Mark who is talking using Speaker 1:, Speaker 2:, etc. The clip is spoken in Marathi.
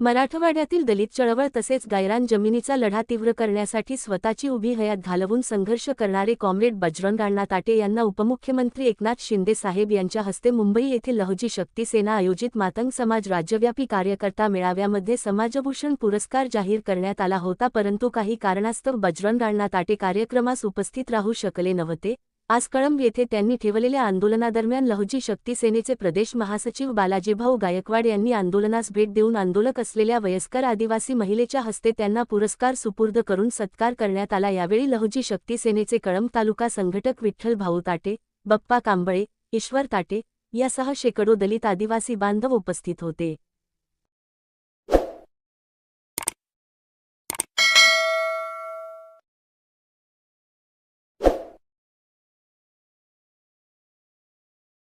Speaker 1: मराठवाड्यातील दलित चळवळ तसेच गायरान जमिनीचा लढा तीव्र करण्यासाठी स्वतःची उभी हयात घालवून संघर्ष करणारे कॉम्रेड बजरंग अण्णा ताटे यांना उपमुख्यमंत्री एकनाथ शिंदे साहेब यांच्या हस्ते मुंबई येथील लहजी शक्ती सेना आयोजित मातंग समाज राज्यव्यापी कार्यकर्ता मेळाव्यामध्ये समाजभूषण पुरस्कार जाहीर करण्यात आला होता परंतु काही कारणास्तव बजरंग अण्णा ताटे कार्यक्रमास उपस्थित राहू शकले नव्हते. आज कळंब येथे त्यांनी ठेवलेल्या आंदोलनादरम्यान लहुजी शक्ती सेनेचे प्रदेश महासचिव बालाजीभाऊ गायकवाड यांनी आंदोलनास भेट देऊन आंदोलक असलेल्या वयस्कर आदिवासी महिलेच्या हस्ते त्यांना पुरस्कार सुपूर्द करून सत्कार करण्यात आला. यावेळी लहुजी शक्ती सेनेचे कळंब तालुका संघटक विठ्ठल भाऊ ताटे बप्पा कांबळे ईश्वर ताटे यासह शेकडो दलित आदिवासी बांधव उपस्थित होते.